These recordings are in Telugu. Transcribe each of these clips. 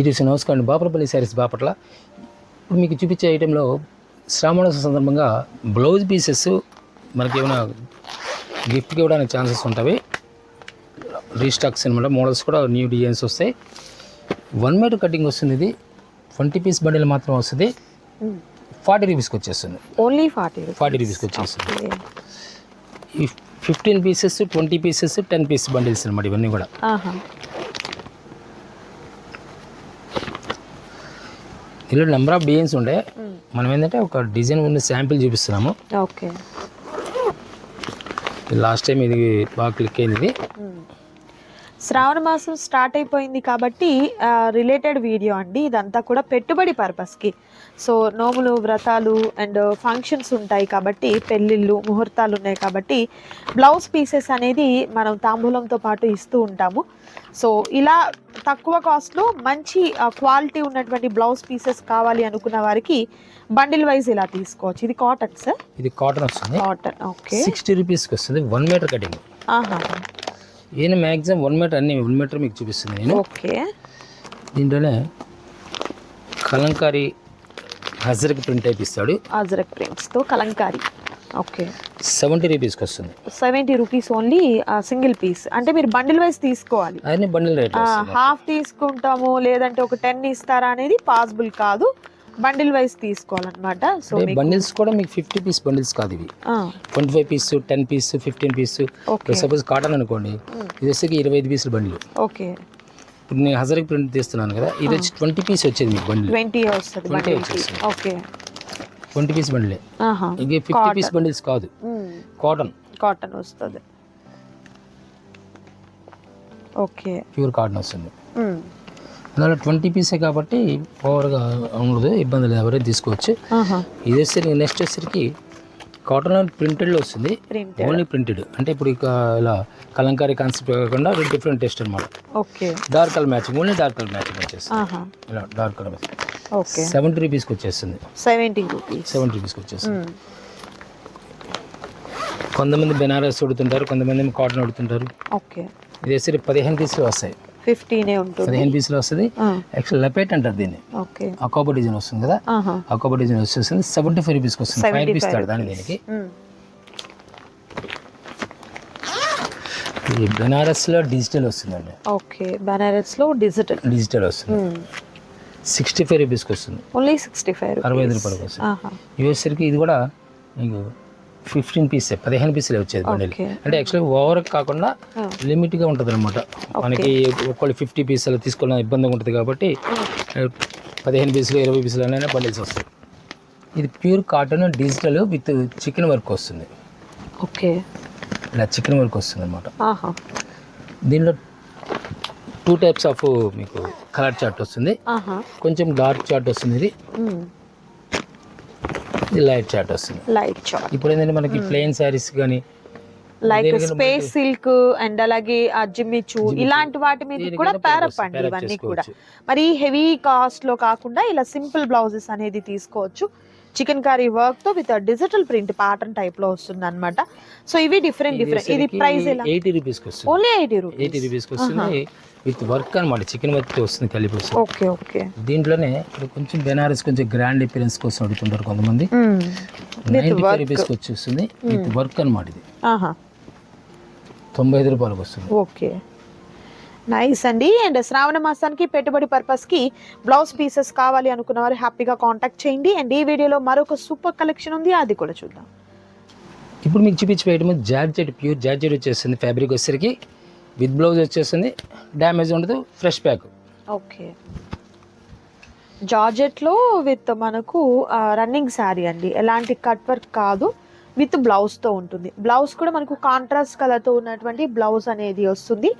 ఇది నమస్కారం. బాపట్లపల్లి శారీస్ బాపట్ల. ఇప్పుడు మీకు చూపించే ఐటెంలో శ్రావణ సందర్భంగా బ్లౌజ్ పీసెస్ మనకి ఏమైనా గిఫ్ట్కి ఇవ్వడానికి ఛాన్సెస్ ఉంటాయి. రీస్టాక్స్ అనమాట మోడల్స్ కూడా న్యూ డిజైన్స్ వస్తాయి. వన్ మీటర్ కటింగ్ వస్తుంది ఇది. ట్వంటీ పీస్ బండిల్ మాత్రం వస్తుంది. ఫార్టీ రూపీస్కి వచ్చేస్తుంది. ఓన్లీ ఫార్టీ ఫార్టీ రూపీస్కి వచ్చేస్తుంది. ఈ fifteen pieces twenty pieces ten piece bundles అనమాట ఇవన్నీ కూడా. ఇందులో నెంబర్ ఆఫ్ డిజైన్స్ ఉండే. మనం ఏంటంటే ఒక డిజైన్ ఉన్న శాంపిల్ చూపిస్తున్నాము. ఓకే లాస్ట్ టైం ఇది బాగా క్లిక్ అయింది ఇది శ్రావణ మాసం స్టార్ట్ అయిపోయింది కాబట్టి రిలేటెడ్ వీడియో అండి. ఇదంతా కూడా పెట్టుబడి పర్పస్కి సో నోములు వ్రతాలు అండ్ ఫంక్షన్స్ ఉంటాయి కాబట్టి పెళ్ళిళ్ళు ముహూర్తాలు ఉన్నాయి కాబట్టి బ్లౌజ్ పీసెస్ అనేది మనం తాంబూలంతో పాటు ఇస్తూ ఉంటాము. సో ఇలా తక్కువ కాస్ట్లో మంచి క్వాలిటీ ఉన్నటువంటి బ్లౌజ్ పీసెస్ కావాలి అనుకున్న వారికి బండిల్ వైజ్ ఇలా తీసుకోవచ్చు. ఇది కాటన్ సార్ ఇది కాటన్ వస్తుంది. కాటన్ ఓకే సిక్స్టీ రూపీస్కి వస్తుంది. వన్ మీటర్ కటింగ్ ఆహా ఈయన మ్యాక్సిమం వన్ మీటర్ అన్ని వన్ మీటర్ మీకు చూపిస్తుంది నేను. ఓకే. దీంట్లోనే కలంకారీ హజరక్ ప్రింట్ టైప్ ఇస్తాడు. అజరక్ ప్రింట్స్తో కలంకారీ. ఓకే. సెవెంటీ రూపీస్కి వస్తుంది seventy rupees only single piece అంటే మీరు బండిల్ వైజ్ తీసుకోవాలి. అన్ని బండిల్ రేట్ హాఫ్ తీసుకుంటాము లేదంటే ఒక టెన్ ఇస్తారా అనేది పాసిబుల్ కాదు. బండిల్ వైజ్ తీసుకోవాలన్నమాట. సో బండిల్స్ కూడా మీకు ఫిఫ్టీ పీస్ బండిల్స్ కాదు ఇవి. Twenty five piece ten piece fifteen piece suppose cotton అనుకోండి. ఇది వచ్చేసి ఇరవై ఐదు పీసులు బండిలు. ఓకే. ఇప్పుడు నేను హజరక్ ప్రింట్ తీస్తున్నాను కదా ఇది వచ్చి ట్వంటీ పీస్ వచ్చేది మీకు బండిల్. ట్వంటీ వస్తుంది 20 బండిల్. వచ్చేస్తుంది. ఓకే. ట్వంటీ పీస్ బండిలే. ఇంకే ఫిఫ్టీ పీస్ బండిల్స్ కాదు. కాటన్. కాటన్ వస్తుంది. ఓకే. ప్యూర్ కాటన్ వస్తుంది. అందులో ట్వంటీ పీసే కాబట్టి ఓవర్గా ఉండదు ఇబ్బంది లేదు ఎవరైనా తీసుకోవచ్చు. ఇది వచ్చేసరికి నెక్స్ట్ వచ్చేసరికి కాటన్ ప్రింటెడ్లో వస్తుంది. ఓన్లీ ప్రింటెడ్ అంటే ఇప్పుడు ఇక ఇలా కలంకారీ కాన్సెప్ట్ కాకుండా డిఫరెంట్ టెస్ట్ అనమాట okay. Dark colour matching only dark colour matching వచ్చేస్తుంది. ఇలా డార్క్ కలర్ ఓకే. సెవెంటీ రూపీస్కి వచ్చేస్తుంది. సెవెంటీ రూపీస్ సెవెంటీ రూపీస్కి వచ్చేస్తుంది. కొంతమంది బెనారస్ ఉడుతుంటారు కొంతమంది కాటన్ ఉడుతుంటారు. ఓకే. ఇది వచ్చి పదిహేను పీసులు వస్తాయి. ఫిఫ్టీనే ఉంటుంది. పదిహేను పీసులు వస్తుంది. యాక్చువల్ లెపేట్ అంటారు దీన్ని. ఓకే. అకోబా డిజైన్ వస్తుంది కదా? అకోబా డిజైన్ వచ్చేస్తుంది. సెవెంటీ ఫైవ్ రూపీస్కి వస్తుంది. ఫైవ్ 75 రూపీస్ దాని దీనికి. ఈ బెనారస్లో డిజిటల్ వస్తుందండి. ఓకే. బనారస్లో డిజిటల్. డిజిటల్ వస్తుంది. సిక్స్టీ ఫైవ్ రూపీస్కి వస్తుంది. ఓన్లీ సిక్స్టీ ఫైవ్ అరవై ఐదు రూపాయలకి వస్తుంది. వచ్చేసరికి ఇది కూడా మీకు ఫిఫ్టీన్ పీస్ పదిహేను పీసులే వచ్చేది బండిల్. అంటే యాక్చువల్లీ ఓవర్ కాకుండా. లిమిట్గా ఉంటుంది అనమాట మనకి ఒకళ్ళు ఫిఫ్టీ పీసులు తీసుకోవడం ఇబ్బందిగా ఉంటుంది కాబట్టి పదిహేను పీసులు ఇరవై పీసులు అయినా బండిల్స్ వస్తాయి. ఇది pure cotton digital with chikan work వస్తుంది. ఓకే. ఇలా చికెన్ వర్క్ వస్తుంది అనమాట దీనిలో టూ టైప్స్ ఆఫ్ మీకు కలర్ చార్ట్ వస్తుంది. కొంచెం డార్క్ చార్ట్ వస్తుంది ఇది. లైట్ చార్ట్ వస్తుంది. లైట్ చాట్ ఇప్పుడు ఏంటంటే మనకి ప్లెయిన్ శారీస్ కానీ లైక్ స్పేస్ సిల్క్ అండ్ అలాగే ఆ జిమ్మిచు ఇలాంటి వాటి మీద కూడా pairs- అండి ఇవన్నీ కూడా. మరి హెవీ కాస్ట్లో కాకుండా ఇలా సింపుల్ బ్లౌజెస్ అనేది తీసుకోవచ్చు. చికెన్ కర్రీ వర్క్తో విత్ డిజిటల్ ప్రింట్ ప్యాటర్న్ టైప్లో వస్తుంది అనమాట సో ఇవి డిఫరెంట్ డిఫరెంట్ ఇది ప్రైస్ ఎలా? ఎయిటీ వస్తుంది. ఓన్లీ ఎయిటీ ఎయిటీ రూపీస్ వస్తుంది. విత్ వర్క్ అనమాట చికెన్ వర్క్ వస్తుంది కలిపి వస్తుంది. ఓకే ఓకే దీంట్లోనే ఇప్పుడు కొంచెం బెనారస్ కొంచెం గ్రాండ్ అపిరెన్స్ కోసం అడుగుతుంటారు కొంతమంది. నైంటీ ఫైవ్ రూపీస్కి వచ్చేస్తుంది. విత్ వర్క్ అనమాట ఇది. తొంభై ఐదు రూపాయలకు వస్తుంది. ఓకే నైస్ అండి. అండ్ శ్రావణ మాసానికి పెట్టుబడి పర్పస్కి బ్లౌజ్ పీసెస్ కావాలి అనుకున్న వారు హ్యాపీగా కాంటాక్ట్ చేయండి. అండ్ ఈ వీడియోలో మరొక సూపర్ కలెక్షన్ ఉంది. అది కూడా చూద్దాం. ఇప్పుడు మీకు చూపించబోయటం జార్జెట్ ప్యూర్ జార్జెట్ వచ్చేస్తుంది ఫ్యాబ్రిక్ వచ్చేసరికి. విత్ బ్లౌజ్ వచ్చేస్తుంది. డ్యామేజ్ ఉండదు. ఫ్రెష్ ప్యాక్ ఓకే జార్జెట్లో విత్ మనకు రన్నింగ్ శారీ అండి. ఎలాంటి కట్ వర్క్ కాదు. విత్ బ్లౌజ్తో ఉంటుంది. బ్లౌజ్ కూడా మనకు కాంట్రాస్ట్ కలర్తో ఉన్నటువంటి బ్లౌజ్ అనేది వస్తుంది.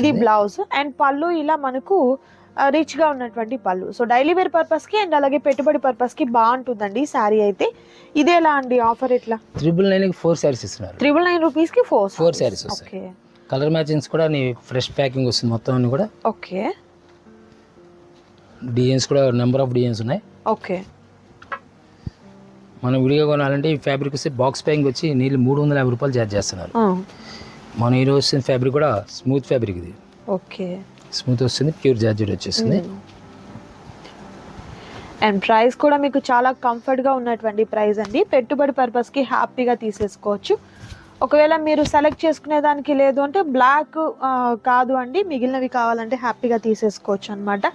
ఇది బ్లౌజ్ అండ్ పళ్ళు ఇలా మనకు రిచ్గా ఉన్నటువంటి పళ్ళు. సో డైలీ వేర్ పర్పస్కి అండ్ అలాగే పెట్టుబడి పర్పస్కి బాగుంటుందండి శారీ అయితే. ఇది ఎలా అండి? ఆఫర్ ఎట్లా? త్రిబుల్ నైన్కి ఫోర్ శారీస్ ఇస్తున్నారు. త్రిబుల్ నైన్ రూపీస్కి four four saris okay colour matchings కూడా నీ ఫ్రెష్ ప్యాకింగ్ వస్తుంది మొత్తం అన్ని కూడా. ఓకే డిజైన్స్ కూడా నెంబర్ ఆఫ్ డిజైన్స్ ఉన్నాయి. ఓకే మనం విడిగా కొనాలంటే ఈ ఫ్యాబ్రిక్ వస్తే బాక్స్ ప్యాకింగ్ వచ్చి నీళ్ళు మూడు వందల యాభై రూపాయలు ఛార్జ్ చేస్తున్నారు. మనం ఈరోజు వస్తుంది ఫ్యాబ్రిక్ కూడా స్మూత్ ఫ్యాబ్రిక్ ఇది. ఓకే. స్మూత్ వస్తుంది ప్యూర్ జార్జెట్ వచ్చేసింది అండ్ ప్రైస్ కూడా మీకు చాలా కంఫర్ట్గా ఉన్నటువంటి ప్రైస్ అండి. పెట్టుబడి పర్పస్కి హ్యాపీగా తీసేసుకోవచ్చు. ఒకవేళ మీరు సెలెక్ట్ చేసుకునే దానికి లేదు అంటే బ్లాక్ కాదు అండి. మిగిలినవి కావాలంటే హ్యాపీగా తీసేసుకోవచ్చు అనమాట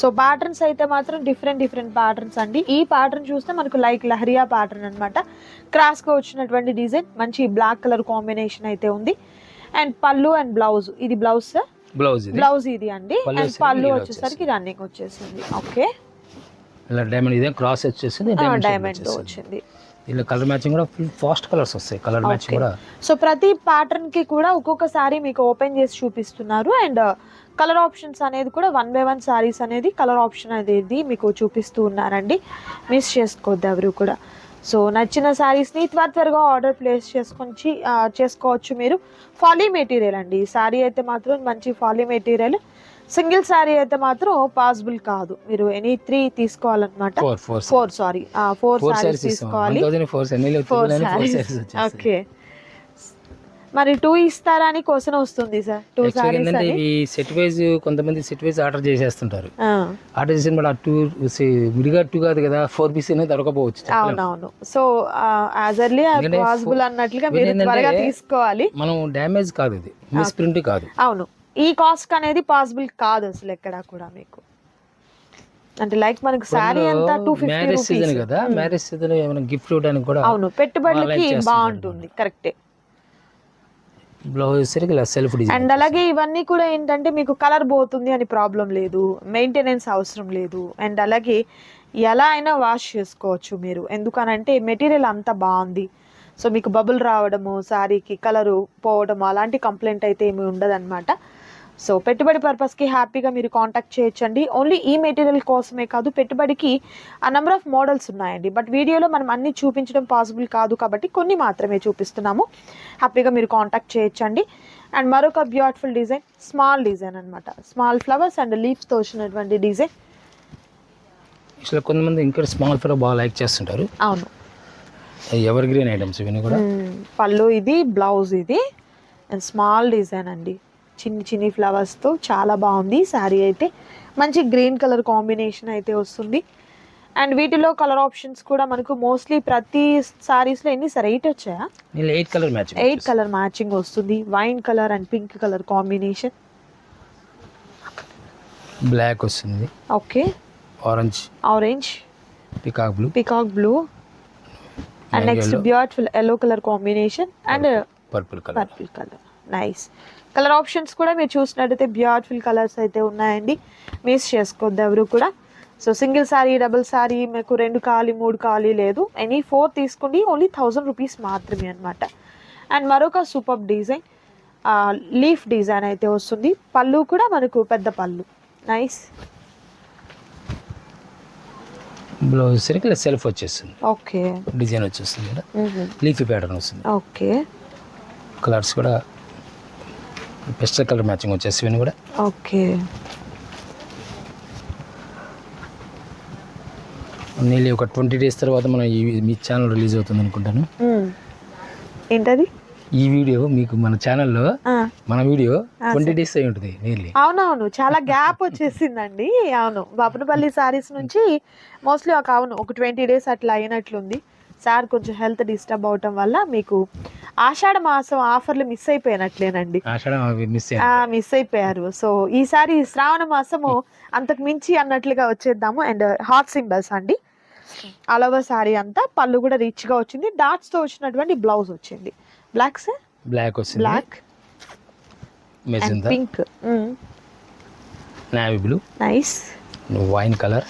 సో ప్యాటర్న్స్ అయితే మాత్రం డిఫరెంట్ డిఫరెంట్ ప్యాటర్న్స్ అండి. ఈ ప్యాటర్న్ చూస్తే మనకు లైక్ లహరియా ప్యాటర్న్ అనమాట క్రాస్గా వచ్చినటువంటి డిజైన్ మంచి బ్లాక్ కలర్ కాంబినేషన్ అయితే ఉంది. అండ్ పళ్ళు అండ్ బ్లౌజ్ ఇది బ్లౌజ్ సార్ బ్లౌజ్ ఇది. బ్లౌజ్ ఇది అండి. అండ్ వచ్చేసరికి పళ్ళు వచ్చేసరికి రన్నింగ్ వచ్చేసింది. ఓకే ఇలా డైమండ్ ఇదే క్రాస్ వచ్చేసింది డైమండ్ వచ్చింది. ఇలా కలర్ మ్యాచింగ్ కూడా ఫుల్ ఫాస్ట్ కలర్స్ వస్తాయి. Colour matching Okay. కూడా. సో ప్రతి ప్యాటర్న్కి కూడా ఒక్కొక్కసారి మీకు ఓపెన్ చేసి చూపిస్తున్నారు. అండ్ కలర్ ఆప్షన్స్ అనేది కూడా వన్ బై వన్ సారీస్ అనేది కలర్ ఆప్షన్ అనేది మీకు చూపిస్తూ ఉన్నారండి. మిస్ చేసుకోవద్దు ఎవరు కూడా. సో నచ్చిన శారీస్ని త్వర త్వరగా ఆర్డర్ ప్లేస్ చేసుకొని చేసుకోవచ్చు మీరు. ఫాలీ మెటీరియల్ అండి. శారీ అయితే మాత్రం మంచి ఫాలీ మెటీరియల్ సింగిల్ శారీ అయితే మాత్రం పాసిబుల్ కాదు. మీరు ఎనీ త్రీ తీసుకోవాలన్నమాట. Four sorry. Four saris one తీసుకోవాలి ఓకే మరి టూ ఇస్తారా అని క్వశ్చన్ వస్తుంది సార్. టూ ఏంటంటే అని. ఇవి సెట్ వైజ్ కొంతమంది సెట్ వైజ్ ఆర్డర్ చేసేస్తుంటారు. ఆర్డర్ చేసిన ఆ టూ విడిగా టూ కాదు కదా ఫోర్ పీస్ అనేది దొరకపోవచ్చు. అవునవును. సో యాజ్ ఎర్లీ పాసిబుల్ అన్నట్లుగా మీరు త్వరగా తీసుకోవాలి. మనం డ్యామేజ్ కాదు ఇది. మిస్ ప్రింట్ కాదు. అవును. ఈ కాస్ట్ అనేది పాసిబుల్ కాదు అసలు ఎక్కడా కూడా మీకు. అంటే లైక్ మనకు శారీ అంతా two fifty marriage season rupees కదా మ్యారేజ్ సీజన్ ఏమైనా గిఫ్ట్ ఇవ్వడానికి కూడా అవును పెట్టుబడులకి బాగుంటుంది కరెక్టే బ్లౌజ్ సెల్ఫ్ డిజైన్ అండ్ అలాగే ఇవన్నీ కూడా ఏంటంటే మీకు కలర్ పోతుంది అని ప్రాబ్లం లేదు మెయింటెనెన్స్ అవసరం లేదు. అండ్ అలాగే ఎలా అయినా వాష్ చేసుకోవచ్చు మీరు. ఎందుకనంటే మెటీరియల్ అంత బాగుంది. సో మీకు బబుల్ రావడము శారీకి కలరు పోవడము అలాంటి కంప్లైంట్ అయితే ఏమి ఉండదన్నమాట. సో పెట్టుబడి పర్పస్కి హ్యాపీగా మీరు కాంటాక్ట్ చేయొచ్చండి. ఓన్లీ ఈ మెటీరియల్ కోసమే కాదు పెట్టుబడికి ఆ నెంబర్ ఆఫ్ మోడల్స్ ఉన్నాయండి. బట్ వీడియోలో మనం అన్ని చూపించడం పాసిబుల్ కాదు కాబట్టి కొన్ని మాత్రమే చూపిస్తున్నాము. హ్యాపీగా మీరు కాంటాక్ట్ చేయొచ్చండి. అండ్ మరొక బ్యూటిఫుల్ డిజైన్ స్మాల్ డిజైన్ అన్నమాట. స్మాల్ ఫ్లవర్స్ అండ్ లీవ్స్తో వచ్చినటువంటి డిజైన్ యాక్చువల్గా కొంతమంది ఇంకా స్మాల్ ఫ్లవర్ బాగా లైక్ చేస్తుంటారు. అవును. ఎవర్ గ్రీన్ ఐటమ్స్ ఇవన్నీ కూడా. మ్మ్. పళ్ళు ఇది బ్లౌజ్ ఇది అండ్ స్మాల్ డిజైన్ అండి. చిన్ని చిన్ని ఫ్లవర్స్తో చాలా బాగుంది. శారీ అయితే మంచి గ్రీన్ కలర్ కాంబినేషన్ అయితే వస్తుంది. అండ్ వీటిలో కలర్ ఆప్షన్స్ కూడా మనకు మోస్ట్లీ ప్రతి శారీస్లో ఎన్ని సార్? ఎయిట్ వచ్చాయా? Eight colour match eight colour matching వస్తుంది. Wine colour and pink colour combination black వస్తుంది. Okay orange orange peacock blue peacock blue and next beautiful yellow colour combination and purple colour purple colour nice colour options కూడా మీరు చూసినట్టయితే బ్యూటిఫుల్ కలర్స్ అయితే ఉన్నాయండి. మిస్ చేసుకోవద్దు ఎవరు కూడా. So single sari double sari మీకు రెండు కావాలి మూడు కావాలి లేదు. ఎనీ ఫోర్ తీసుకోండి. ఓన్లీ థౌజండ్ రూపీస్ మాత్రమే అనమాట అండ్ మరొక సూపర్ డిజైన్ లీఫ్ డిజైన్ అయితే వస్తుంది. పళ్ళు కూడా మనకు పెద్ద పళ్ళు. నైస్ బ్లౌజ్ సరికి సెల్ఫ్ వచ్చేస్తుంది. ఓకే డిజైన్ వచ్చేస్తుంది కదా. లీఫీ ప్యాటర్న్ వస్తుంది. ఓకే కలర్స్ కూడా బెస్ట్ కలర్ మ్యాచింగ్ వచ్చేసి ఇవన్నీ కూడా. ఓకే. నీళ్ళు ఒక ట్వంటీ డేస్ తర్వాత మన ఈ మీ ఛానల్ రిలీజ్ అవుతుంది అనుకుంటాను. ఏంటది? ఈ వీడియో మీకు మన ఛానల్లో. మన వీడియో ట్వంటీ డేస్ అయి ఉంటుంది అవునవును చాలా గ్యాప్ వచ్చేసిందండి. అవును బాపునపల్లి సారీస్ నుంచి మోస్ట్లీ ఒక అవును ఒక ట్వంటీ డేస్ అట్లా అయినట్లుంది. సార్ కొంచెం హెల్త్ డిస్టర్బ్ అవటం వల్ల మీకు ఆషాఢ మాసం ఆఫర్లు మిస్ అయిపోయినట్లేనండి. మిస్ ఆ, మిస్ అయిపోయారు. సో ఈసారి శ్రావణ మాసము అంతకు మించి అన్నట్లుగా వచ్చేద్దాము. అండ్ హాట్ సింబల్స్ అండి. ఆల్ ఓవర్ సారీ అంతా పళ్ళు కూడా రిచ్గా వచ్చింది. డాట్స్తో వచ్చినటువంటి బ్లౌజ్ వచ్చింది. Black sir? బ్లాక్ వస్తుంది black. Pink. Navy blue. Nice. Wine colour.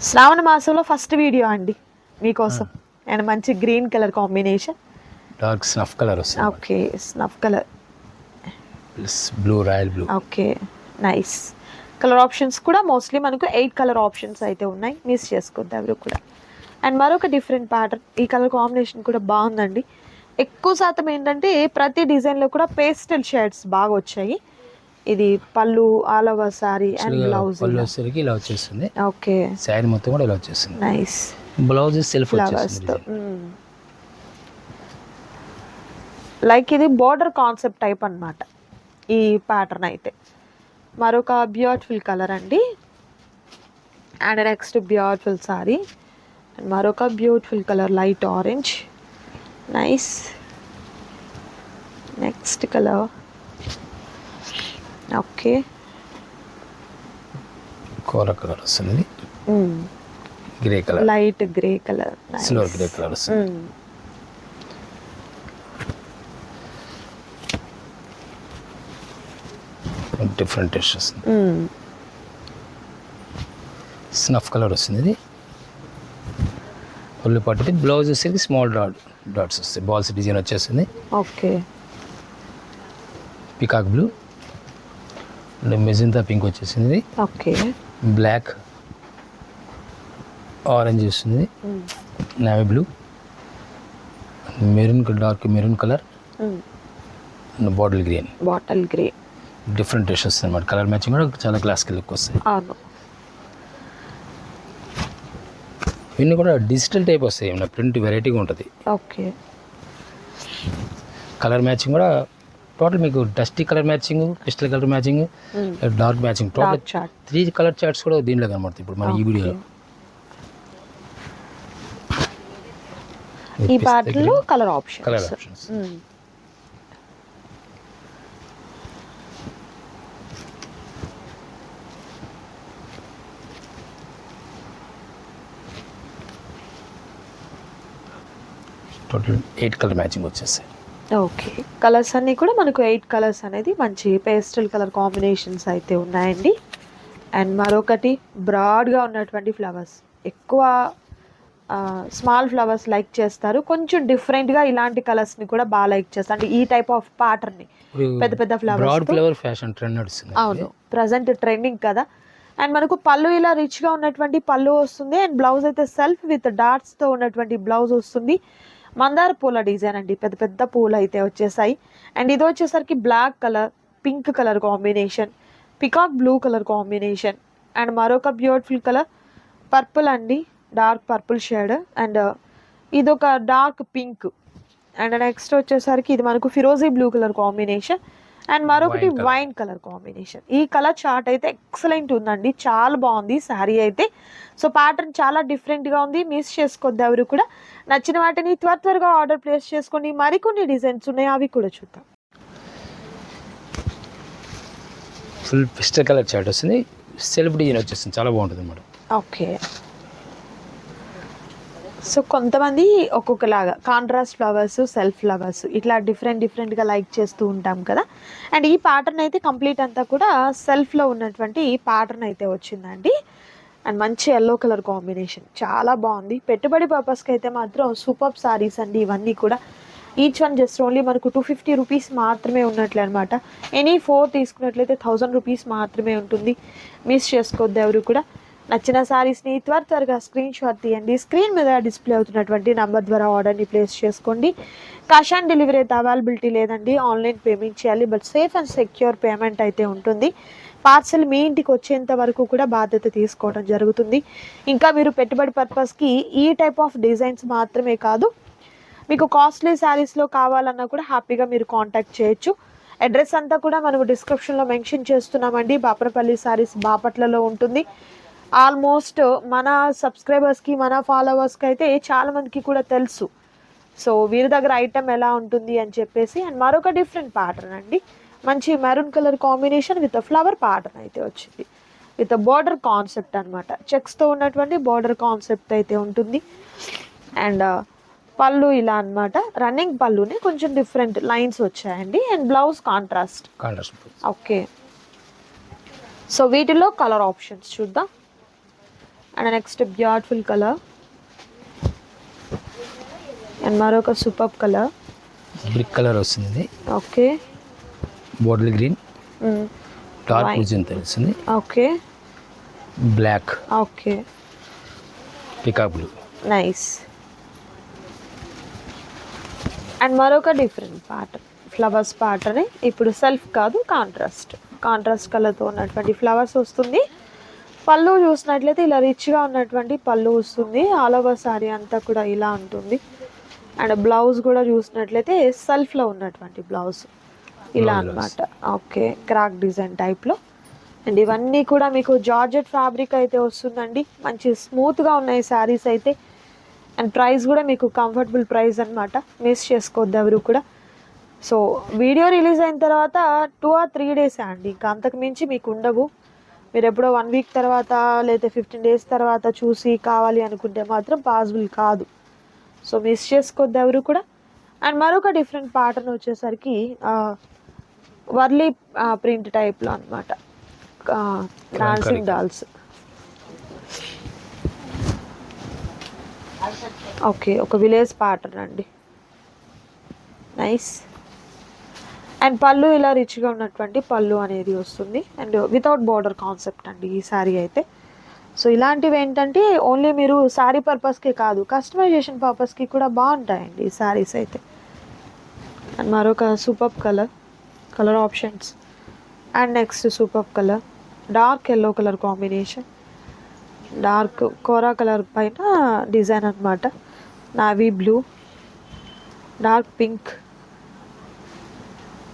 శ్రావణ మాసంలో ఫస్ట్ వీడియో అండి. మీకోసం. అండ్ మంచి green colour combination dark snuff colour వస్తుంది. Okay snuff colour plus blue royal blue okay nice colour options కూడా మోస్ట్లీ మనకు ఎయిట్ కలర్ ఆప్షన్స్ అయితే ఉన్నాయి. మిస్ చేసుకోవద్దు ఎవరు కూడా. అండ్ మరొక డిఫరెంట్ ప్యాటర్న్ ఈ కలర్ కాంబినేషన్ కూడా బాగుందండి. ఎక్కువ శాతం ఏంటంటే ప్రతి డిజైన్లో కూడా పేస్టల్ షేడ్స్ బాగా వచ్చాయి. ఇది పళ్ళు all over sari and blouse పళ్ళు వచ్చేసరికి ఇలా వచ్చేస్తుంది. ఓకే శారీ మొత్తం కూడా ఇలా వచ్చేస్తుంది. నైస్ బ్లౌజ్ సెల్ఫ్ వచ్చేస్తుంది లైక్ ఇది బోర్డర్ కాన్సెప్ట్ టైప్ అన్నమాట. ఈ ప్యాటర్న్ అయితే. మరొక బ్యూటిఫుల్ కలర్ అండి. And next beautiful sari and మరొక beautiful colour light orange nice next colour okay kora colour వస్తుంది. Grey colour light grey colour silver grey colour వస్తుంది డిఫరెంట్ టేస్ట్ వస్తుంది స్నఫ్ కలర్ వస్తుంది ఇది. ఫుల్ పట్టుది బ్లౌజ్ వచ్చేసి స్మాల్ డాట్ డాట్స్ వస్తాయి. బాల్స్ డిజైన్ వచ్చేస్తుంది. Okay. Peacock blue magenta pink వచ్చేసింది. ఓకే. బ్లాక్ ఆరెంజ్ వస్తుంది. Navy blue maroon dark maroon colour and bottle green bottle grey different taste వస్తుంది అనమాట కలర్ మ్యాచింగ్ కూడా చాలా క్లాసికల్ లుక్ వస్తాయి. అవును. ఇవన్నీ కూడా డిజిటల్ టైప్ వస్తాయి. ఏమన్నా ప్రింట్ వెరైటీగా ఉంటుంది. ఓకే. కలర్ మ్యాచింగ్ కూడా టోటల్ మీకు dusty colour matching crystal colour matching dark matching total three colour charts కూడా దీంట్లో కనబడతాయి. ఇప్పుడు మన ఈ వీడియోలో. ఈ పార్ట్లో colour option colour options total eight colour matching వచ్చేస్తాయి ఓకే. కలర్స్ అన్నీ కూడా మనకు ఎయిట్ కలర్స్ అనేది మంచి పేస్టల్ కలర్ కాంబినేషన్స్ అయితే ఉన్నాయండి. అండ్ మరొకటి బ్రాడ్గా ఉన్నటువంటి ఫ్లవర్స్ ఎక్కువ స్మాల్ ఫ్లవర్స్ లైక్ చేస్తారు. కొంచెం డిఫరెంట్గా ఇలాంటి కలర్స్ని కూడా బాగా లైక్ చేస్తారు. అంటే ఈ టైప్ ఆఫ్ ప్యాటర్న్ని పెద్ద పెద్ద ఫ్లవర్స్ ఫ్లేవర్ ఫ్యాషన్ ట్రెండ్ అవును. ప్రజెంట్ ట్రెండింగ్ కదా. అండ్ మనకు పళ్ళు ఇలా రిచ్గా ఉన్నటువంటి పళ్ళు వస్తుంది. అండ్ బ్లౌజ్ అయితే సెల్ఫ్ విత్ డాట్స్తో ఉన్నటువంటి బ్లౌజ్ వస్తుంది. మందార పూల డిజైన్ అండి. పెద్ద పెద్ద పూలు అయితే వచ్చేసాయి. అండ్ ఇది వచ్చేసరికి black colour pink colour combination peacock blue colour combination and మరొక బ్యూటిఫుల్ కలర్ పర్పుల్ అండి. డార్క్ పర్పుల్ షేడ్ అండ్ ఇదొక డార్క్ పింక్. అండ్ నెక్స్ట్ వచ్చేసరికి ఇది మనకు ఫిరోజీ బ్లూ కలర్ కాంబినేషన్ అండ్ మరొకటి. Wine colour combination. ఈ కలర్ చార్ట్ అయితే ఎక్సలెంట్ ఉందండి. చాలా బాగుంది శారీ అయితే. సో ప్యాటర్న్ చాలా డిఫరెంట్గా ఉంది. మిస్ చేసుకోవద్దు ఎవరు కూడా. నచ్చిన వాటిని త్వర త్వరగా ఆర్డర్ ప్లేస్ చేసుకోండి. మరికొన్ని డిజైన్స్ ఉన్నాయి. అవి కూడా చూద్దాం. ఫుల్ పిస్టల్ కలర్ చార్ట్ వస్తుంది. సెల్ఫ్ డిజైన్ వచ్చేస్తుంది. చాలా బాగుంటుంది అనమాట ఓకే. సో కొంతమంది ఒక్కొక్కలాగా కాంట్రాస్ట్ ఫ్లవర్స్ సెల్ఫ్ ఫ్లవర్స్ ఇట్లా డిఫరెంట్ డిఫరెంట్గా లైక్ చేస్తూ ఉంటాం కదా. అండ్ ఈ ప్యాటర్న్ అయితే కంప్లీట్ అంతా కూడా సెల్ఫ్లో ఉన్నటువంటి ప్యాటర్న్ అయితే వచ్చిందండి. అండ్ మంచి ఎల్లో కలర్ కాంబినేషన్ చాలా బాగుంది. పెట్టుబడి పర్పస్కి అయితే మాత్రం సూపర్ సారీస్ అండి ఇవన్నీ కూడా. ఈచ్ వన్ జస్ట్ ఓన్లీ మనకు టూ ఫిఫ్టీ రూపీస్ మాత్రమే ఉన్నట్లే అనమాట ఎనీ ఫోర్ తీసుకున్నట్లయితే థౌజండ్ రూపీస్ మాత్రమే ఉంటుంది. మిస్ చేసుకోవద్దు ఎవరు కూడా. నచ్చిన శారీస్ని త్వర త్వరగా స్క్రీన్ షాట్ తీయండి. స్క్రీన్ మీద డిస్ప్లే అవుతున్నటువంటి నంబర్ ద్వారా ఆర్డర్ని ప్లేస్ చేసుకోండి. క్యాష్ ఆన్ డెలివరీ అయితే అవైలబిలిటీ లేదండి. ఆన్లైన్ పేమెంట్ చేయాలి. But safe and secure payment అయితే ఉంటుంది. పార్సల్ మీ ఇంటికి వచ్చేంత వరకు కూడా బాధ్యత తీసుకోవడం జరుగుతుంది. ఇంకా మీరు పెట్టుబడి పర్పస్కి ఈ టైప్ ఆఫ్ డిజైన్స్ మాత్రమే కాదు మీకు కాస్ట్లీ శారీస్లో కావాలన్నా కూడా హ్యాపీగా మీరు కాంటాక్ట్ చేయొచ్చు. అడ్రస్ అంతా కూడా మనము డిస్క్రిప్షన్లో మెన్షన్ చేస్తున్నామండి. బాపరపల్లి శారీస్ బాపట్లలో ఉంటుంది. ఆల్మోస్ట్ మన సబ్స్క్రైబర్స్కి మన ఫాలోవర్స్కి అయితే చాలా మందికి కూడా తెలుసు. సో వీరి దగ్గర ఐటమ్ ఎలా ఉంటుంది అని చెప్పేసి అండ్ మరొక డిఫరెంట్ ప్యాటర్న్ అండి. మంచి maroon colour combination with flower pattern అయితే వచ్చింది. విత్ బార్డర్ కాన్సెప్ట్ అనమాట చెక్స్తో ఉన్నటువంటి బార్డర్ కాన్సెప్ట్ అయితే ఉంటుంది. అండ్ పళ్ళు ఇలా అన్నమాట. రన్నింగ్ పళ్ళునే కొంచెం డిఫరెంట్ లైన్స్ వచ్చాయండి. And blouse contrast. Contrast. Okay. So వీటిలో కలర్ ఆప్షన్స్ చూద్దాం. And next beautiful colour. And మరొక సూపర్ కలర్. బ్రిక్ కలర్ వస్తుంది. ఓకే. Bottle green. డార్క్. ఉజిన్ తెలుస్తుంది? Okay. Black. Okay. Peacock blue. Nice. And మరొక డిఫరెంట్ ప్యాటర్న్ ఫ్లవర్స్ ప్యాటర్న్ ఇప్పుడు సెల్ఫ్ కాదు కాంట్రాస్ట్. కాంట్రాస్ట్ కలర్తో ఉన్నటువంటి ఫ్లవర్స్ వస్తుంది. పళ్ళు చూసినట్లయితే ఇలా రిచ్గా ఉన్నటువంటి పళ్ళు వస్తుంది. ఆల్ ఓవర్ సారీ అంతా కూడా ఇలా ఉంటుంది. అండ్ బ్లౌజ్ కూడా చూసినట్లయితే సెల్ఫ్లో ఉన్నటువంటి బ్లౌజ్ ఇలా. అన్నమాట. ఓకే క్రాక్ డిజైన్ టైప్లో అండ్ ఇవన్నీ కూడా మీకు జార్జెట్ ఫ్యాబ్రిక్ అయితే వస్తుందండి. మంచి స్మూత్గా ఉన్నాయి శారీస్ అయితే. అండ్ ప్రైస్ కూడా మీకు కంఫర్టబుల్ ప్రైస్ అన్నమాట. మిస్ చేసుకోవద్దు ఎవరు కూడా. సో వీడియో రిలీజ్ అయిన తర్వాత టూ ఆర్ త్రీ డేస్ అండి. ఇంకా అంతకు మించి మీకు ఉండవు. మీరు ఎప్పుడో వన్ వీక్ తర్వాత లేదా ఫిఫ్టీన్ డేస్ తర్వాత చూసి కావాలి అనుకుంటే మాత్రం పాసిబుల్ కాదు. సో మిస్ చేసుకోవద్దు ఎవరు కూడా. అండ్ మరొక డిఫరెంట్ ప్యాటర్న్ వచ్చేసరికి వర్లీ ప్రింట్ టైప్లో అనమాట డాన్సింగ్ డాల్స్. ఓకే ఒక విలేజ్ ప్యాటర్న్ అండి. నైస్ అండ్ పళ్ళు ఇలా రిచ్గా ఉన్నటువంటి పళ్ళు అనేది వస్తుంది. అండ్ వితౌట్ బార్డర్ కాన్సెప్ట్ అండి ఈ శారీ అయితే. సో ఇలాంటివి ఏంటంటే ఓన్లీ మీరు శారీ పర్పస్కే కాదు కస్టమైజేషన్ పర్పస్కి కూడా బాగుంటాయండి ఈ శారీస్ అయితే. అండ్ మరొక super colour colour options and next super colour dark yellow colour combination dark Kora colour పైన డిజైన్ అనమాట navy blue dark pink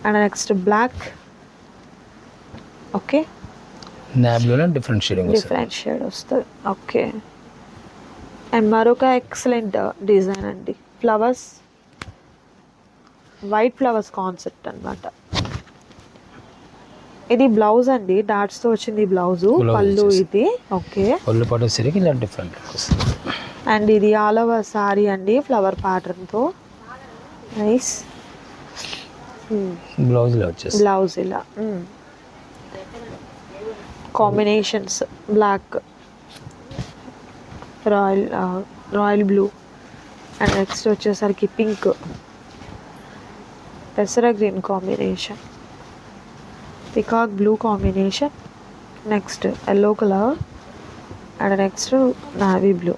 and next black okay నాబ్లోనే different shading different shade వస్తుంది ఓకే అండ్ మరొక ఎక్సలెంట్ డిజైన్ అండి. ఫ్లవర్స్ వైట్ ఫ్లవర్స్ కాన్సెప్ట్ అన్నమాట. ఇది బ్లౌజ్ అండి. డాట్స్తో వచ్చింది బ్లౌజ్ పళ్ళు. ఇది. ఓకే పళ్ళు పాటు వచ్చేసరికి ఇలా డిఫరెంట్ అండ్ ఇది ఆల్ ఓవర్ సారీ అండి. ఫ్లవర్ ప్యాటర్న్తో. నైస్ బ్లౌజ్లో వచ్చేసి బ్లౌజ్ ఇలా combinations black royal royal blue and next వచ్చేసరికి పింక్ పెసర green combination peacock blue combination next yellow colour and next navy blue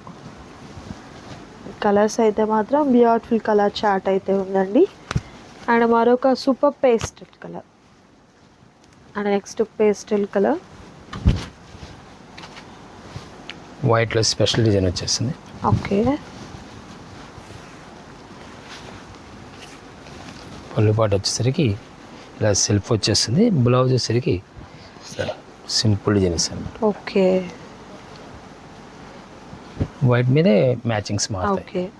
colours అయితే మాత్రం బ్యూటిఫుల్ కలర్ చార్ట్ అయితే ఉందండి. అండ్ మరొక super pastel colour. And next pastel colour. వైట్లో స్పెషల్ డిజైన్ వచ్చేసింది. ఓకే. పళ్ళు పాటు వచ్చేసరికి ఇలా సెల్ఫ్ వచ్చేస్తుంది బ్లౌజ్ వచ్చేసరికి సింపుల్ డిజైన్ ఇస్తాను ఓకే. వైట్ మీదే మ్యాచింగ్స్ మారుతాయి.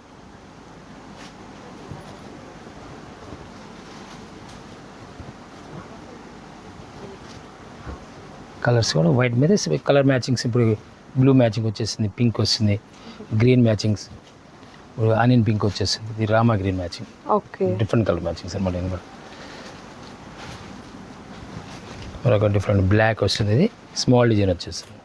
కలర్స్ కూడా వైట్ మీద కలర్ మ్యాచింగ్స్ ఇప్పుడు బ్లూ మ్యాచింగ్ వచ్చేసింది పింక్ వస్తుంది గ్రీన్ మ్యాచింగ్స్ ఆనియన్ పింక్ వచ్చేసింది ఇది Rama green matching. Okay. Different colour matchings అనమాట ఇది కూడా. మరొక డిఫరెంట్ బ్లాక్ వస్తుంది ఇది స్మాల్ డిజైన్ వచ్చేస్తుంది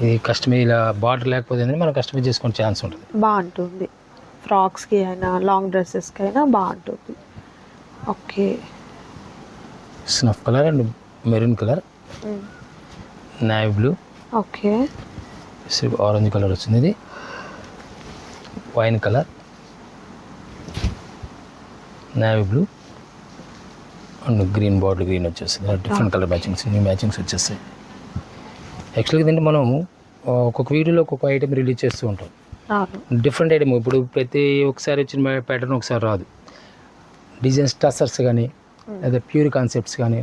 ఇది కస్టమర్ ఇలా బార్డర్ లేకపోతే మనం కస్టమైజ్ చేసుకునే ఛాన్స్ ఉంటుంది. బాగుంటుంది. ఫ్రాక్స్కి అయినా లాంగ్ డ్రెస్సెస్కి అయినా బాగుంటుంది. Okay. Snuff colour and maroon colour navy blue okay. Orange colour వచ్చింది ఇది. Wine colour navy blue and green bottle green వచ్చేస్తుంది. Different colour matchings new matchings వచ్చేస్తాయి. యాక్చువల్గా ఏంటంటే మనం ఒక్కొక్క వీడియోలో ఒక్కొక్క ఐటెం రిలీజ్ చేస్తూ ఉంటాం. డిఫరెంట్ ఐటమ్ ఇప్పుడు ప్రతి ఒకసారి వచ్చిన ప్యాటర్న్ ఒకసారి రాదు. డిజైన్స్ టసర్స్ కానీ లేదా ప్యూర్ కాన్సెప్ట్స్ కానీ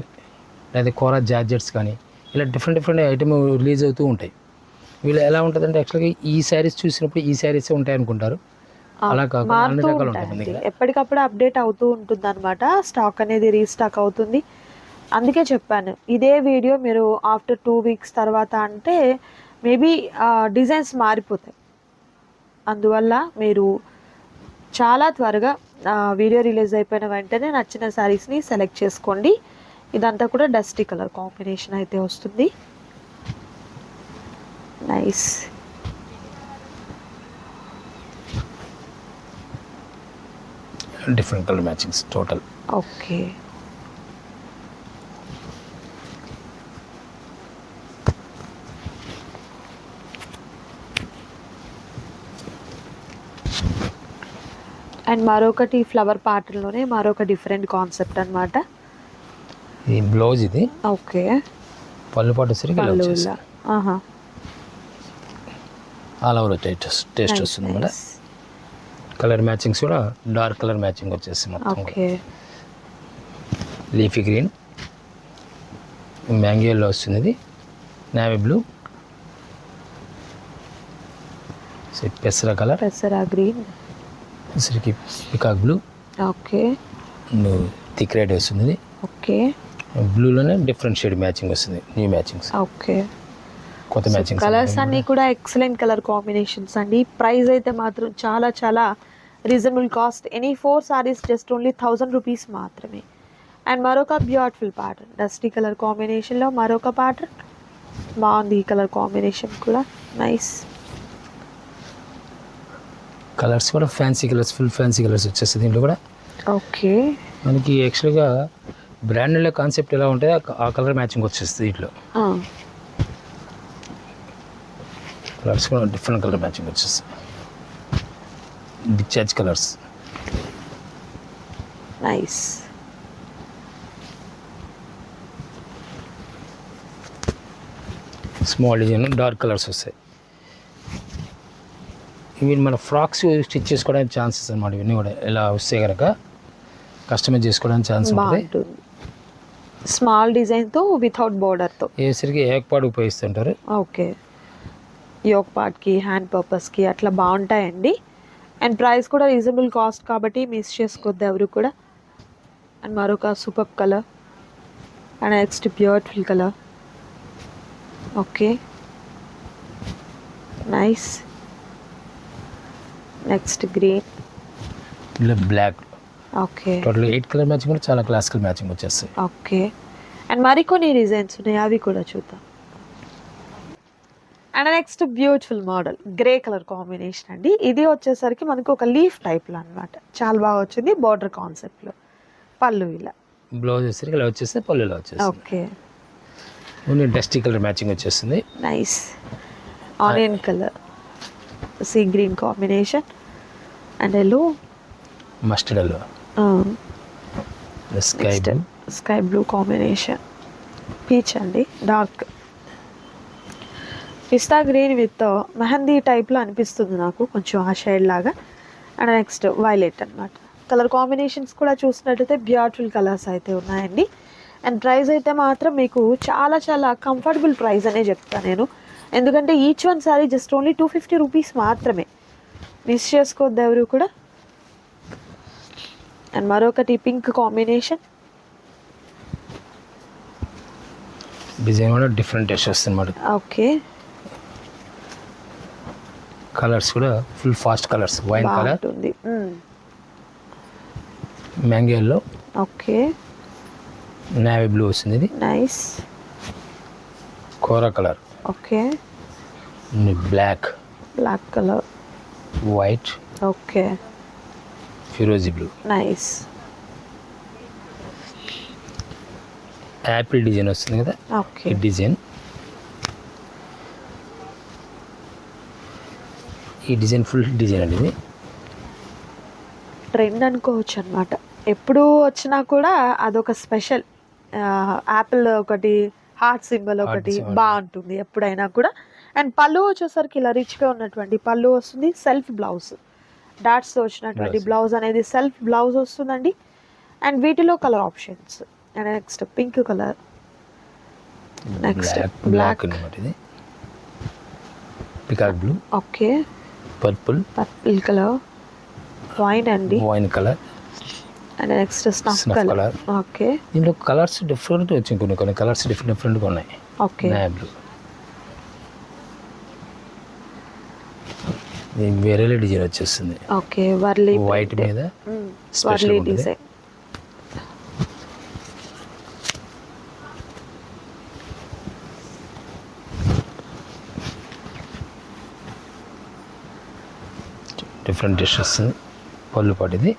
లేదా కోరా జార్జెట్స్ కానీ ఇలా డిఫరెంట్ డిఫరెంట్ ఐటమ్ రిలీజ్ అవుతూ ఉంటాయి. వీళ్ళు ఎలా ఉంటుందంటే యాక్చువల్గా ఈ శారీస్ చూసినప్పుడు ఈ శారీసే ఉంటాయి అనుకుంటారు. అలా కాకుండా అన్ని రకాలు ఉంటాయి ఎప్పటికప్పుడు అప్డేట్ అవుతూ ఉంటుంది అనమాట స్టాక్ అనేది రీస్టాక్ అవుతుంది. అందుకే చెప్పాను. ఇదే వీడియో మీరు ఆఫ్టర్ టూ వీక్స్ తర్వాత అంటే మేబీ డిజైన్స్ మారిపోతాయి. అందువల్ల మీరు చాలా త్వరగా వీడియో రిలీజ్ అయిపోయిన వెంటనే నచ్చిన శారీస్ని సెలెక్ట్ చేసుకోండి. ఇదంతా కూడా డస్టీ కలర్ కాంబినేషన్ అయితే వస్తుంది. Nice. Different colour matchings total okay. And మరొకటి ఫ్లవర్ ప్యాటర్న్లోనే మరొక డిఫరెంట్ కాన్సెప్ట్ అన్నమాట. ఈ బ్లౌజ్ ఇది? ఓకే. పళ్ళు పాటు. ఆహా. ఆల్ ఓవర్ టేస్ట్ టేస్ట్ వస్తుంది మేడం. కలర్ మ్యాచింగ్స్ కూడా డార్క్ కలర్ మ్యాచింగ్ వచ్చేసి మొత్తం ఓకే. లీఫీ గ్రీన్ మ్యాంగోలో వస్తుంది ఇది. నావీ బ్లూ పెసర కలర్ పెసరా green పెసరికి peacock blue okay thick red వస్తుంది ఓకే. బ్లూలోనే డిఫరెంట్ షేడ్ మ్యాచింగ్ వస్తుంది. New matchings. ఓకే. కొత్త మ్యాచింగ్స్ కలర్స్ అన్నీ కూడా ఎక్సలెంట్ కలర్ కాంబినేషన్స్ అండి. ప్రైస్ అయితే మాత్రం చాలా చాలా reasonable cost any four saris just only thousand rupees మాత్రమే. అండ్ మరొక బ్యూటిఫుల్ ప్యాటర్న్ డస్టీ కలర్ కాంబినేషన్లో మరొక ప్యాటర్న్ బాగుంది ఈ కలర్ కాంబినేషన్ కూడా. నైస్ కలర్స్ కూడా fancy colours full fancy colours వచ్చేస్తుంది దీంట్లో కూడా. ఓకే. మనకి యాక్చువల్గా బ్రాండెడ్ కాన్సెప్ట్ ఎలా ఉంటుందో ఆ- ఆ కలర్ మ్యాచింగ్ వచ్చేస్తుంది దీంట్లో. కలర్స్ కూడా డిఫరెంట్ కలర్ మ్యాచింగ్ వచ్చేస్తుంది discharge colours. Nice. Small design dark colours వస్తాయి. ఇవి మన ఫ్రాక్స్ స్టిచ్ చేసుకోవడానికి ఛాన్సెస్ అనమాట ఇవన్నీ కూడా ఇలా వస్తే కనుక కస్టమైజ్ చేసుకోవడానికి ఛాన్స్ ఉంటుంది. స్మాల్ డిజైన్తో వితౌట్ బోర్డర్తో వేసరికి ఏకపాడు ఉపయోగిస్తుంటారు? ఓకే. యోక్ పార్ట్కి హ్యాండ్ పర్పస్కి అట్లా బాగుంటాయండి. అండ్ ప్రైస్ కూడా రీజనబుల్ కాస్ట్ కాబట్టి మిస్ చేసుకోవద్దు ఎవరు కూడా. అండ్ మరొక super colour and next beautiful colour okay nice next green ఇలా black okay total eight colour matching కూడా చాలా క్లాసికల్ మ్యాచింగ్ వచ్చేస్తాయి. ఓకే అండ్ మరికొన్ని డిజైన్స్ ఉన్నాయి అవి కూడా చూద్దాం. And next beautiful model grey colour combination అండి. ఇది వచ్చేసరికి మనకు ఒక లీఫ్ టైప్లో అన్నమాట. చాలా బాగా వచ్చింది బార్డర్ కాన్సెప్ట్లో పళ్ళు ఇలా. బ్లౌజ్ వచ్చేసరికి ఇలా వచ్చేస్తే పళ్ళులో వచ్చేస్తుంది. Okay only dusty colour matching వచ్చేస్తుంది. Nice onion colour sea green combination and yellow mustard అల్లో sky blue sky blue combination peach అండి. Dark pista green with mehndi టైప్లో అనిపిస్తుంది నాకు. కొంచెం ఆ షేడ్ లాగా. అండ్ నెక్స్ట్ వైలెట్ అన్నమాట. కలర్ కాంబినేషన్స్ కూడా చూసినట్టయితే బ్యూటిఫుల్ కలర్స్ అయితే ఉన్నాయండి. అండ్ ప్రైస్ అయితే మాత్రం మీకు చాలా చాలా కంఫర్టబుల్ ప్రైస్ అనే చెప్తాను నేను. ఎందుకంటే each one sari just only two fifty rupees మాత్రమే. మిస్ చేసుకోవద్దు ఎవరు కూడా. అండ్ మరొకటి పింక్ కాంబినేషన్ డిజైన్ కూడా డిఫరెంట్ టేస్ట్ వస్తుంది ఓకే కలర్స్ కూడా full fast colours wine colour బాగుంటుంది మ్యాంగోలో ఓకే నావీ బ్లూ వస్తుంది ఇది. నైస్ కోరా colour okay black black colour white okay. ఫిరోజీ blue. Nice. Apple design వస్తుంది కదా? ఓకే. డిజైన్ ఈ డిజైన్ ఫుల్ డిజైన్ అండి ఇది. ట్రెండ్ అనుకోవచ్చు అనమాట ఎప్పుడు వచ్చినా కూడా అదొక స్పెషల్. యాపిల్ ఒకటి హార్ట్ సింబల్ ఒకటి. బాగుంటుంది ఎప్పుడైనా కూడా. అండ్ పళ్ళు వచ్చేసరికి ఇలా రిచ్గా ఉన్నటువంటి పళ్ళు వస్తుంది సెల్ఫ్ బ్లౌజ్ డాట్స్ వచ్చినటువంటి. బ్లౌజ్ అనేది సెల్ఫ్ బ్లౌజ్ వస్తుందండి. అండ్ వీటిలో colour options and next pink colour Next, black peacock blue okay purple purple colour wine అండి. Wine colour and next snuff colour. Okay దీంట్లో కలర్స్ డిఫరెంట్ వచ్చింది కొన్ని కొన్ని కలర్స్ డిఫరెంట్ డిఫరెంట్గా ఉన్నాయి. ఓకే బ్లూ ఇది వేరే డిజైన్ వచ్చేస్తుంది. ఓకే వర్లీ వైట్ మీద వర్లీ ఉంటుంది. డిజైన్. డిఫరెంట్ డిష్ వస్తుంది. పళ్ళు పాటిది.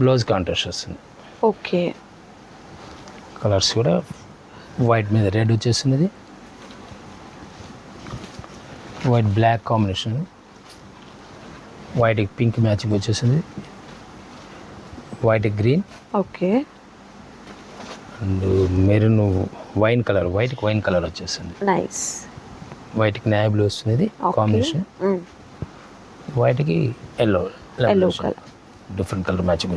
బ్లౌజ్ కాంట్రాస్ట్ వస్తుంది. ఓకే. కలర్స్ కూడా వైట్ మీద రెడ్ వచ్చేస్తుంది white black combination white pink matching వచ్చేసింది. White green okay and maroon wine colour white wine colour వచ్చేసింది. నైస్ వైట్కి నాయ్ బ్లూ వస్తుంది combination. వైట్కి yellow yellow colour different colour matching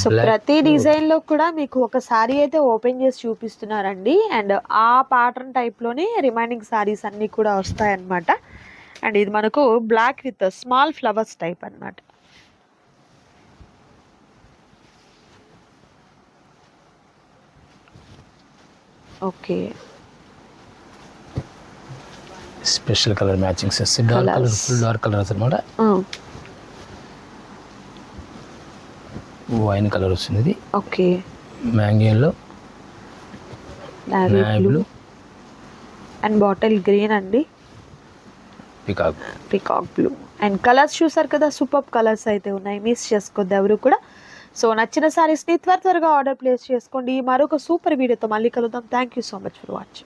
so black ప్రతి డిజైన్లో కూడా మీకు ఒక సారీ అయితే ఓపెన్ చేసి చూపిస్తున్నారండి. అండ్ ఆ ప్యాటర్న్ టైప్లోనే రిమైనింగ్ సారీస్ అన్ని కూడా వస్తాయన్నమాట. అండ్ ఇది మనకు black with small flowers type అన్నమాట. ఓకే. స్పెషల్ కలర్ మ్యాచింగ్స్ వస్తాయి dark colour. Full dark colours అనమాట వైన్ కలర్ వస్తుంది ఇది. ఓకే. మ్యాంగోలో బ్లూ. అండ్ బాటిల్ గ్రీన్ అండి. Peacock. Peacock blue. And colours చూసారు కదా సూపర్ కలర్స్ అయితే ఉన్నాయి. మిస్ చేసుకోద్దు ఎవరు కూడా. సో నచ్చిన సారీస్ని త్వర త్వరగా ఆర్డర్ ప్లేస్ చేసుకోండి. మరొక సూపర్ వీడియోతో మళ్ళీ కలుద్దాం. Thank you so much for watching